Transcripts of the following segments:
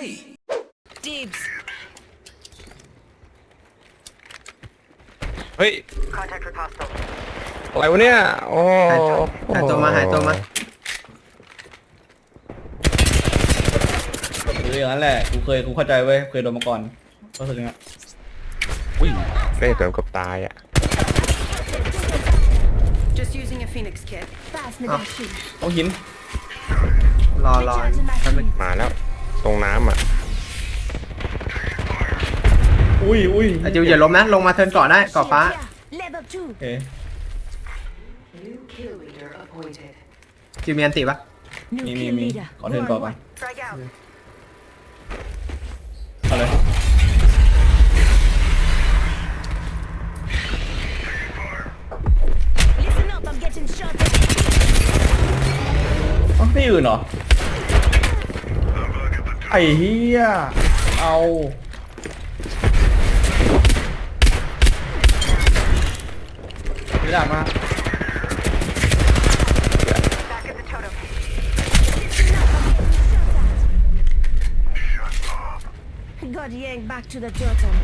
me. Dibs. เฮ้ย Contact with hostile. อะไรวะเนี่ย โอ้หายตัวหายตัวมาหายตัวมาหรืออย่างนั้นแหละ กูเคย กูเข้าใจเว้ย เคยโดนมาก่อนก็คืออย่างนั้นอุ้ยเล่นเติมกับตายอะ Just using a Phoenix kit. Pass me Ah. that shit. เอาหิน รอรอแป๊บนึงมาแล้ว ตรงน้ำอะ อุ้ยอุ้ยอะจิวอย่าล้มนะ ลงมาเทิร์นก่อนได้ก่อฟ้า Shit, yeah. Level two. โอเค New kill leader appointed. จิวมีอันติปะ New มี มี kill มี leader. ขอเทิร์นก่อน Who ไป are what? Frag out. เอาเลย Listen up, I'm getting shot. อ๋อที่อื่นเหรอ ไอ้เหี้ย เอาไม่ได้มา Back at the totem. Got yanked back to the totem.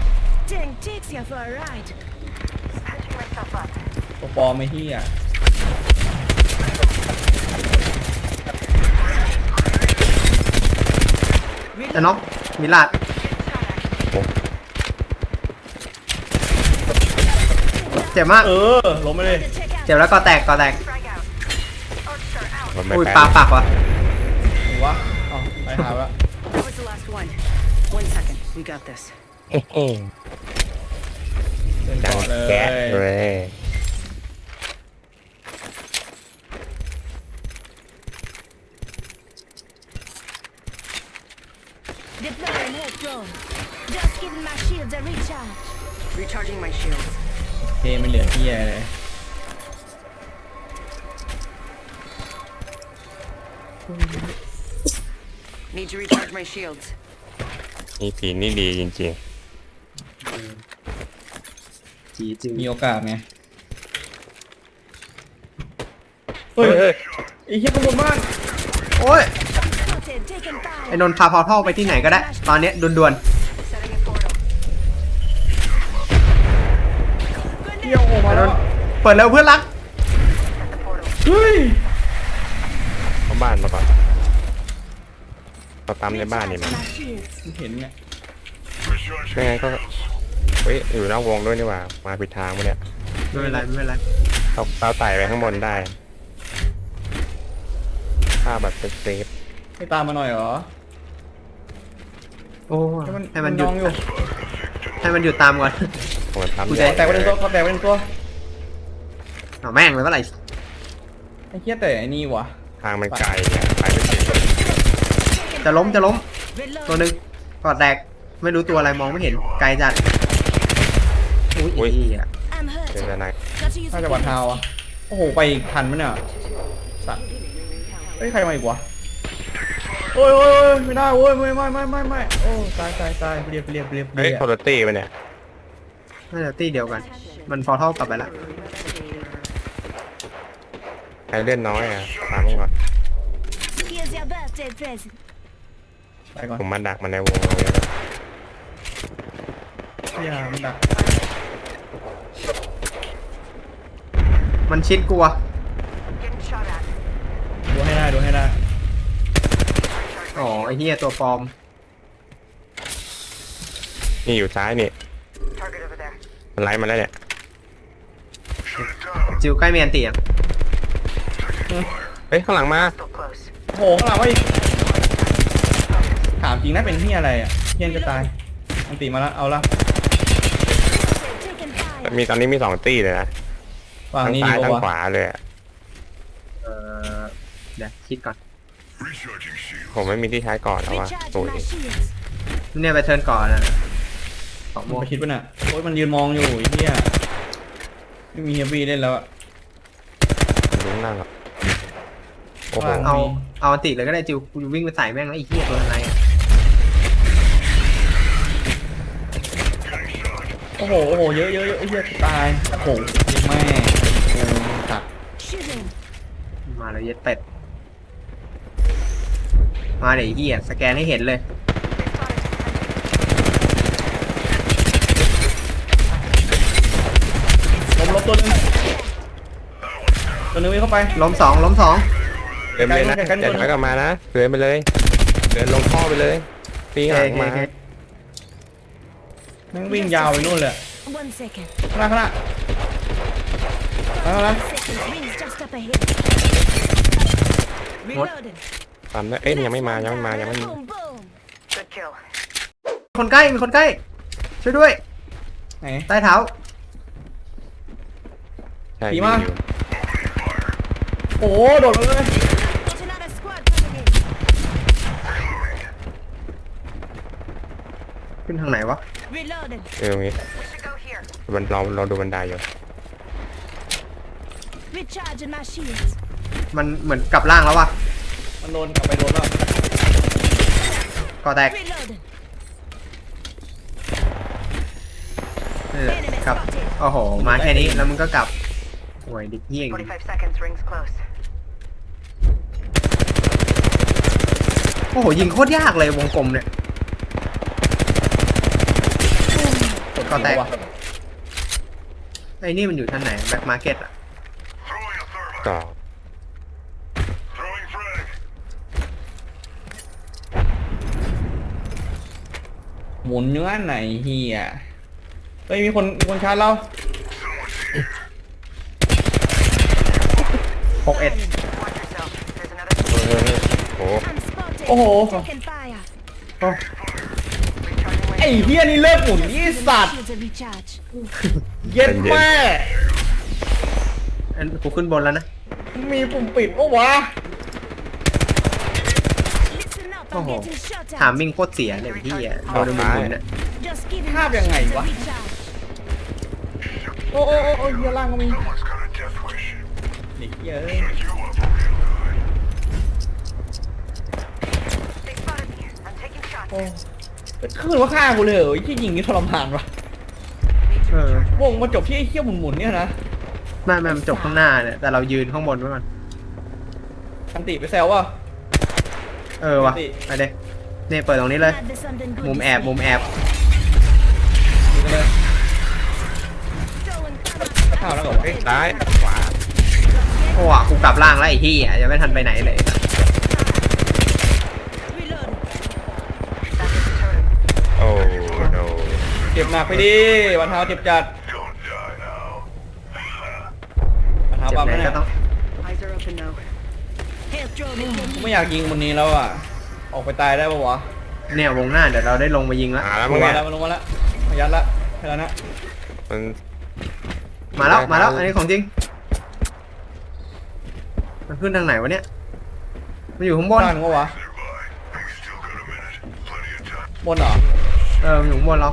Tank takes you for a ride. Patching myself up. ตัวปลอมไม่เหี้ย จะน็อกมิลาดเจ็บมากเออล้มไปเลย To check out. เจ็บแล้วก็แตกก็แตก Frag out. Archer out. มันไม่อุ้ยแพ้ปลาปักวะหรือวะเอ๋อไปหาแล้ว That was the last one. One second. We got this. เฮ้เฮ้เดินดัต่งอเลแก๊สย เลย Deploying head drone. Just giving my shields a recharge. Recharging my shields. เทไม่เหลือเหี้ยเลย Need to recharge my shields. นี่ผีนี่ดีจริง จีจิว มีโอกาสไง ๆ เฮ้ย เฮ้ย ไอ้เหี้ยขบวนมาก โอ้ย Spotted, taken ไอ้ fire. นนท์พาพอท่อไปที่ไหนก็ได้ ตอนเนี้ยด่วน Setting a portal. เหี้ยออกๆมาไอ้นแล้วนท์เปิดแล้วเพื่อนรัก At the portal. เฮ้ยเข้าบ้านมาก่อนเราตามในบ้านนี่มัน My shields. เห็นเนี่ยไม่งั้นก็เฮ้ยอยู่นอกวงด้วยนี่หว่า มาผิดทางมาเนี่ยไม่เป็นไรไม่เป็นไรเราเราไต่ไปข้างบนได้ถ้าแบบเป็นเซฟ ไม่ตามมาหน่อยเหรอ โอ้ให้มันให้มันหยุดองอยู่ ให้มันหยุดตามก่อน ผมทำกูเยจะอะแตกไปหนึ่งตัวเขาแตกไปหนึ่งตัวเอาแม่งเลยเมื่อไหร่ไอ้เหี้ยแต่ไอ้นี่วะทางมันไกลไงไปไม่ถึงจะล้มจะล้ม Reload. ตัวหนึ่งกอดแตกไม่รู้ตัวอะไรมองไม่เห็นไกลจัดอุ้ยอีอะ I'm เป็น hurt. ยังไง Got to use น่า a จะวัด Phoenix เท้าอะโอ้โหไปอีกทันมั้ยเนี่ยสัตว์เฮ้ยใครมาอีกวะ โอ้ยโอ้ยโอ้ยไม่ได้โอ้ยไม่ไม่ไม่ไม่ไม่โอ้ตายตายตายเรียบเรียบเรียบเฮ้ยเรียบโคโรตี้ไปะเนี่ยน่าจะตีเดียวกัน มันพอเท่ากลับไปละใครเล่นน้อยอะตามมันก่อน Here's your birthday present. ไปก่อนผมมาดักมันในวงเลยนะอย่ามันดักมันชิดกลัว Getting shot at. ดูให้ได้ดูให้ได้ อ๋อไอ้เหี้ยตัวปลอม นี่อยู่ซ้ายนี่ Target over there. มันไล่มาแล้วเนี่ย จิวใกล้เมียนตีอะเฮ้ยข้างหลังมา Still close. โอ้โหข้างหลังมาอีกถามจริงนะเป็นที่อะไรอะเฮียนจะตายอันตีมาแล้วเอาละ Taken fire. มีตอนนี้มีสองตี้เลยนะฝั่งทั้งนี้ซ้าดียกทั้งว่าขวาเลยอะเออเดี๋ยวคิดก่อน ผมไม่มีที่ใช้ก่อนแล้ววะ Recharge โอ้ย my shields. เนี่ยไปเทิร์นก่อนนะสองโมมันงไปคิดว่าน่ะโอ้ยมันยืนมองอยู่ไอ้เหี้ยไม่มีเฮฟวี่เล่นแล้วอะลุ้นนั่งหรอกโอ้โหว่างเอาเอาอันติเลยก็ได้จิวกูวิ่งไปใส่แม่งแล้วไอ้เหี้ยตัวอะไรอะโอ้โหโอ้โหเยอะเยอะเยอะไอ้เหี้ยตายโอ้โหเหี้ยแม่โอ้ตัด Shooting. มาเลยเย็ดเป็ด มาเดี๋ยวอ้เฮียสแกนให้เห็นเลย ล้มล้ตัวหนึงตัวหนึงวิ่งเข้าไป ล้มสองล้มสองเดินไปเลยนะกันอกัย่าน ถอยกลับมานะเดินไปเลย เดินลงท่อไปเลยปีหางมาแม่งวิ่งยาวไปนู่นเลย One second. ข้างหน้าข้างหน้าข้างหน้า ตามได้เอ้ยยังไม่มายังไม่มายังไม่มา Boom, boom. Good kill. มีคนใกล้มีคนใกล้ ช่วยด้วยไหน ใต้เท้า ใช่ผียิงมาอยู่โอ้โหโดดมาเลย Got another squad coming in. ขึ้นทางไหนวะ Reloading. เออตรงนี้ We should go here. บันเราเราดูบันไดอยู่ Recharging my shields. มันเหมือนกลับล่างแล้ววะ มันโดนกลับไปโดนแล้วก่อแตก Reloading. นี่แหละกลับ โอ้โห มาแค่นี้แล้วมึงก็กลับโวยดิเยี่ยง45 seconds. Rings close. โอ้โห ยิงโคตรยากเลยวงกลมเนี่ยก็แตกไอ้นี่มันอยู่ท่านไหน แบ็คมาร์เก็ตอะต่อ หมุนเนื้อไหนเฮียเฮ้ยมีคนมีคนชาร์จเราหกเอ็ด Watch yourself. There's another เออโอ้ I'm spotted. โอ้โห Taking fire. โอ้ recharging ไอ้ wave. เฮียนี่เลิกหมุนยี่สัตว์ Shields a recharge. เย็ดแม่ อันกูขึ้นบนแล้วนะ มีปุ่มปิดปะวะ Listen up. Oh. I'm getting shot ถาม at. มิ่งโคตรเสียเลยพี่อะโดนหมุนๆเนี่ย Just giving Have my yang shields ไง a วะ recharge. โอ้โอ้โอ้โอ้เฮียล่างก็มีเด็กเฮียเอ้ย They spotted me. I'm taking shots. โอ้ขึ้นว่าฆ่ากูเลยเหรอไอ้ที่ยิงนี่ทรมานวะเออวงมาจบที่ไอ้เฮียหมุนๆเนี่ยนะไมามันจบข้างหน้าเนี่ยแต่เรายืนข้างบนไว้ก่อนคันติไปแซวว่ะ เออวะปกติไปเลยเนี่ยเปิดตรงนี้เลย Might be something good มุม this แอบ way. มุมแอบยิงกันเลย Throwing cover. ข้าวแล้วเหรอวะเฮ้ยซ้ายขวาโอ้อะกูกลับล่างแล้วไอ้ที่อะยังไม่ทันไปไหนเลย Reloading. That is the turret. โอ้โนเจ็บหนักไปดิวันเท้าเจ็บจัดวันเท้าเจ็บปั๊มไหนแล้วก็เนี่ยต้อง Eyes are open now. Health drone again. กูไม่อยากยิงคนนี้แล้วอะ ออกไปตายได้ปะวะเนี่ยวงหน้าเดี๋ยวเราได้ลงมายิงแล้วหาแล้วลมึงงมาเนี่ยแล้วมันลงมาแล้วพยัดละพยัดนะมันมาแล้วมาแล้วอันนี้ของจริง มันขึ้นทางไหนวะเนี่ย มันอยู่ข้างบน บ้านก็วะบนเหรอเออมันอยู่ข้างบนเรา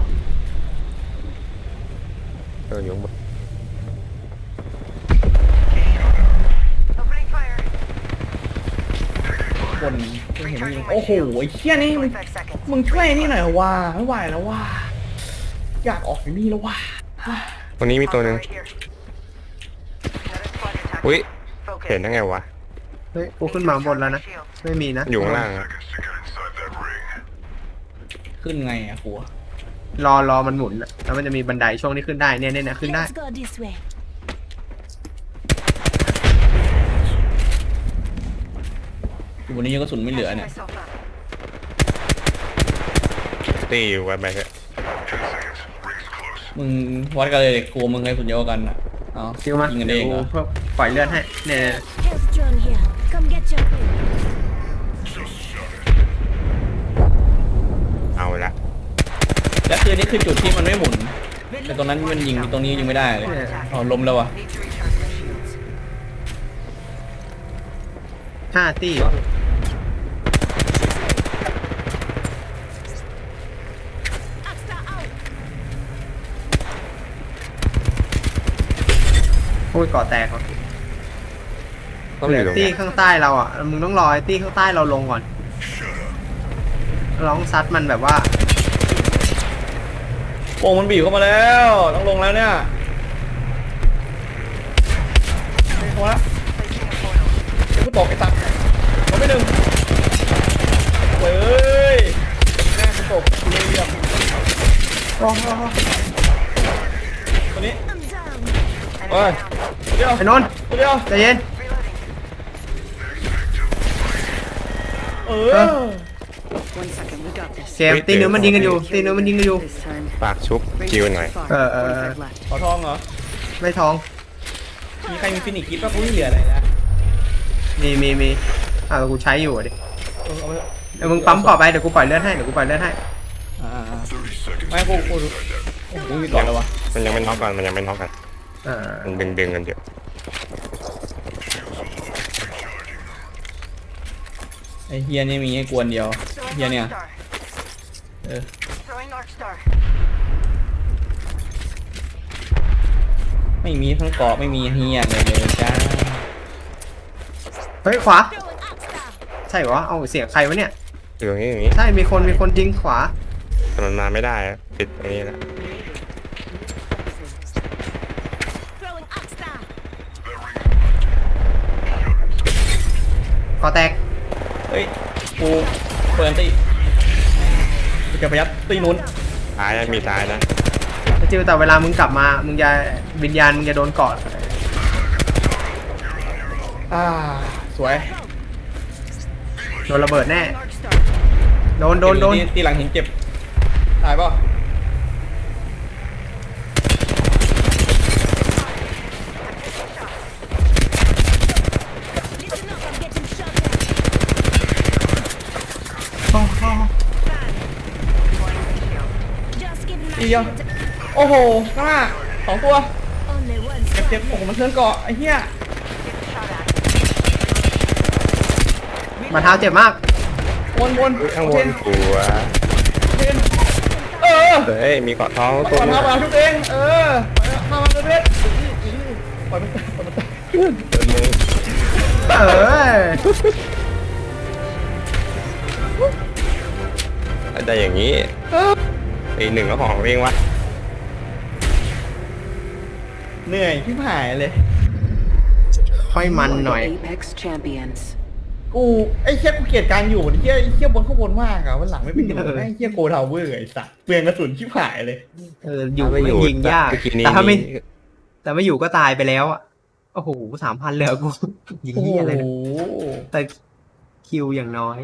เอออยู่ข้างบน บนกูเห็นมันยิงโอ้โหไอ้เหี้ยนี่มึง45 seconds. มึงช่วยนี่หน่อยเหรอว่าไม่ไหวแล้วว่า อยากออกจากนี่แล้วว่าตรงนี้มีตัวหนึ่ง Right here. Another squad attack. อุ้ย Focus. เห็นได้ไงวะ เฮ้ยกูขึ้นมาข้างบนแล้วนะ Shields. ไม่มีนะอยู่ข้างล่างอะขึ้นไงอะครูรอรอมันหมุนอะแล้วมันจะมีบันไดช่วงที่ขึ้นได้เนี่ยเนี่ยเนี่ยขึ้นได้ Let's go this way. อยู่บนนี้ยังกระสุนไม่เหลือ Patching เนี่ย myself up. ตีอยู่กันไปเถอะมึงวัดกันเลยกลัวมึงไงสุดยอดกันอะเอาคิวมายิงกันเดี๋เอยงวเหรกูอเพื่อปล่อยเลือดให้เนี่ยเนี่ย Health drone here. Come get your thing. เอาละแล้วคือนี่คือจุดที่มันไม่หมุน แต่ตรงนั้นมันยิงตรงนี้ยิงไม่ได้เลยเอาล้มแล้ววะ Need to recharge my shields. ห้าตี้ Extra out. โอ้ยก่อแตกว่ะต้องเหอลืยู่อตรงตี้เนี้ยข้างใต้เราอะ มึงต้องรอไอ้ตี้ข้างใต้เราลงก่อน ร้องซัดมันแบบว่าโป่งมันบีบเข้ามาแล้ว ต้องลงแล้วเนี่ยเฮ้ยเข้ามาแล้ว Placing a portal. เดี๋ยวกูตกไอ้สัตว์ลงไปหนึ่งเฮ้ยแม่กูตกกูเลยเหยียบโอ้โหตัวนี้ I'm down. เฮ้ย เดี๋ยวไอ้นนท์เดี๋ยวใจเย็นเอเออ One second, we got this. เกมตีเนื้อมันยิงกันอยู่ตีเนื้อมันยิงกันอยู่ This time. ฝากชุบ Ring คิวหน่อย far. Uh, uh, 45 left. ขอทองเหรอ ไม่ท้อง มีใครมีฟินิกคิดป่ะกูไม่เหลืออะไรแล้วมีมีมีอ่าวกูใช้อยู่อะดิเออเอาไปเดี๋ยวมึงปั๊มก่อไปเดี๋ยวกูปล่อยเลือดให้เดี๋ยวกูปล่อยเลือดให้อ่าอ่าไม่กูกูดูโอ้โหมีก่อนแล้ววะมันยังไม่น็อกกันมันยังไม่น็อกกันเออมันดึงดึงกันอยู่ไอเฮียนี่มีให้กวนเดียว Throwing เฮียเนี่ย Arc Star. เออ Throwing Arc Star. ไม่มีทั้งเกาะไม่มีเฮียเลยเลยจ้าเฮ้ยขวา Throwing up star. ใช่เหรอเอาเสียงใครวะเนี่ยอยู่อย่างนี้อย่างนี้ใช่มีคนมีคนยิงขวาแต่มันมาไม่ได้อะติดอันนี้แล้ว ก่อแตกเฮ้ยกูเปิดตีกูจะไปยัดตีนู้นท้ายนะมีท้ายนะไอ้จิวแต่เวลามึงกลับมา มึงจะวิญญาณมึงจะโดนกอดอ่าสวยโดนระเบิดแน่ Arc Star. โดนโดนโดนตีตีหลังหินเจ็บตายเปล่ะ Listen up, I'm getting shot at. โอ้โห Just giving my ทีเดียว shield. โอ้โหข้างหน้าสองตัว Only one เจ็บ star. เจ็บโอ้โหมันเทิร์นเกาะไอ้เหี้ย Getting shot at. มาเท้าเจ็บมากวนวนอุ๊ยข้างบนโอหัวเคเออเฮ้ยมีเกาะท้องก่ตัวอนนึงทำเอาทุกเองเออมามาเลยเพชรปล่อยมันปล่อยมันเดินมือเออได้อย่างนี้ อีกหนึ่งก็ของเองวะ เหนื่อยพี่หายเลย ค่อยมันหน่อย Apex champions. กูไอ้เหี้ยกูเกลียดการอยู่ไอ้เหี้ยไอ้เหี้ยบนข้างบนมากอะวันหลังไม่เป็นอยู่เออไอ้เหี้ยโกทาวเวอร์ไอ้สัสเปลืองกระสุนชิบหายเลยเอออยู่ไปไม่อยู่ยิงยากเมื่อกี้นี้ แต่ถ้าไม่มีแต่ไม่อยู่ก็ตายไปแล้วอะโอ้โหสามพันเหลือกูยิงโอ้โหเหี้ยอะไรนะแต่คิวอย่างน้อย